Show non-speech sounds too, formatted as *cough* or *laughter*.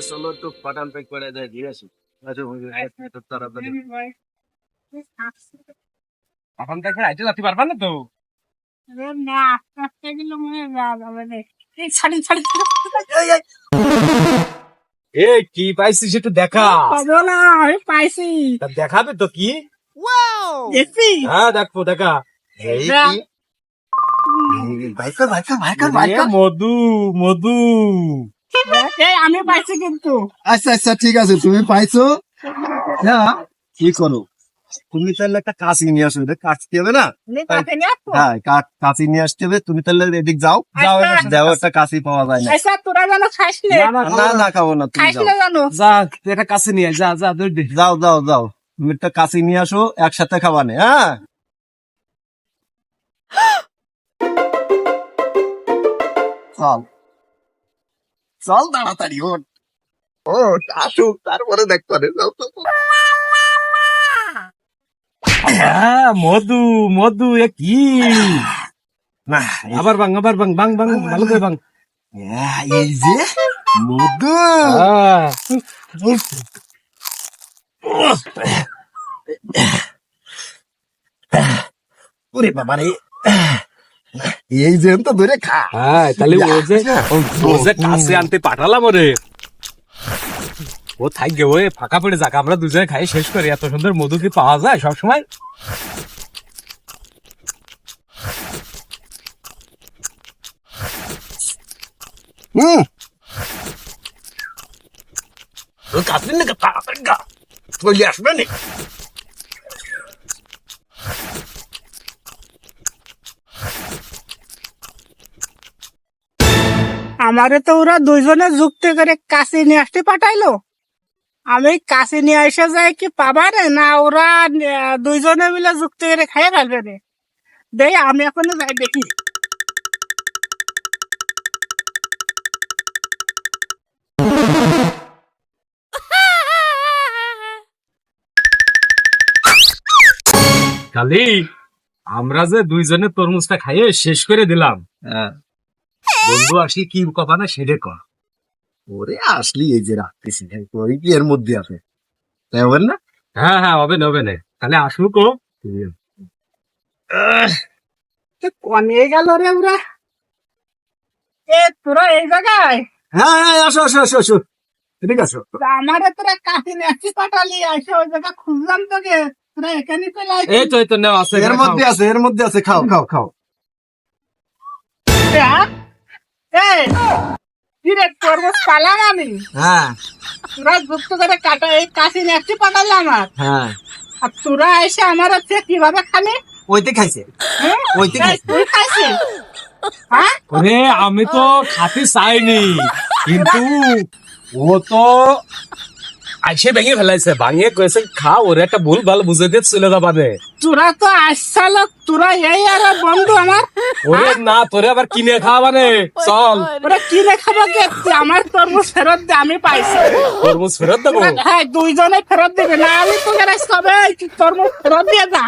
তাহলে চলো একটু পাঠান প্যাক করে দেয় দিয়ে আসি। আচ্ছা এখন দেখে আইতে যেতে পারবা না তো? না আস্তে আস্তে গেলে মনে যাবে এই ছাড়ি ছাড়ি। এ কি পাইছিস একটু দেখা? পাবো না আমি পাইছি। তা দেখাবে তো কি? হ্যাঁ দেখো দেখা। এই না। কি? ভাইকার ভাইকার ভাইকার ভাইকার মধু মধু। এই আমি পাইছি কিন্তু। আচ্ছা আচ্ছা ঠিক আছে তুমি পাইছো। হ্যাঁ কি করো? তুমি তাহলে একটা কাঁচি নিয়ে আসো এটা কাটতে হবে না। হ্যাঁ কা- কাঁচি নিয়ে আসতে হবে তুমি তাহলে এদিক যাও। যাও আচ্ছা। যাও একটা কাঁচি পাওয়া যায় না। আচ্ছা তোরা জানো খাইস না, না, খাব না তুমি জানো যা এটা কাছে নিয়ে আয়, যা যা দৌড় যাও যাও যাও। তুমি একটা কাঁচি নিয়ে আসো একসাথে খাবানে হ্যাঁ? *gasps* চল। চল তাড়াতাড়ি ওঠ। ওঠ আসুক তারপরে দেখতে পারে যাও তো। হ্যাঁ মধু মধু এ কি? না আবার বাং আবার বাং বাং বাং ভালো করে বাং। এই যে মধু। হ্যাঁ। ওরে বাবা রে এই যে তো ধরে খা। হ্যাঁ তাহলে ও যে ও যে কাছে আনতে পাঠালাম ওরে। ও থাকবে ওই ফাঁকা পড়ে যাক আমরা দুজনে খাই শেষ করি। এত সুন্দর মধু কি পাওয়া যায় সবসময়? হুম। কাছে না তাড়াতাড়ি গা। চলে আসবে না। আমারে তো ওরা দুইজনে যুক্ত করে কাছে নিয়ে আসতে পাঠাইলো। আমি কাছে নিয়ে এসে যাই কি পাবা রে না ওরা দুইজনে মিলে যুক্ত করে খাইয়ে ফেলবে রে। দেই আমি এখন যাই দেখি। খালি আমরা যে দুইজনে তরমুজটা খাইয়ে শেষ করে দিলাম। হ্যাঁ। বন্ধু আসি কি কথা না সেটা কর। ওরে আসলি এই যে রাখতেছি ওই কি এর মধ্যে আছে। তাই হবে না? হ্যাঁ হ্যাঁ হবে না হবে না। তাহলে আসুক ও। কমে গেল রে ওরা। এ তোরা এই জায়গায়? হ্যাঁ হ্যাঁ আসো আসো আসো আসো। ঠিক আছে আমারে তোরা নিয়ে আসতে পাঠালি এসে ওই জায়গা খুঁজলাম তোকে। তোরা এখানে চলে আসছিস। এই তো এই তো নেওয়া আছে এর মধ্যে আছে এর মধ্যে আছে খাও খাও খাও। হ্যাঁ? এই, কি রে, পালাম আমি। হ্যাঁ। তোরা যুক্ত করে কাটা এই কাশি নেক্সটি পাঠালে আমার। হ্যাঁ। আর তোরা এসে আমার হচ্ছে কীভাবে খালি? ওইতে খাইছে। হ্যাঁ? ওইতে খাইছে। আমি তো খাতে চাইনি। কিন্তু ও তো আইসে ভেঙে ফেলাইছে ভাঙিয়ে কয়েছে খা ওরে একটা ভুল ভালো বুঝে দিয়ে চলে যাবানে তোরা তো আসছাল তোরা এই আর বন্ধু আমার। ওরে না তোরে আবার কিনে খাওয়াবানে চল। ওরে কিনে খাব কে? আমার তরমুজ ফেরত দে আমি পাইছি। তরমুজ ফেরত দেবো? হ্যাঁ দুইজনে ফেরত দেবে। না আমি তোকে সবে তরমুজ ফেরত দিয়ে যা।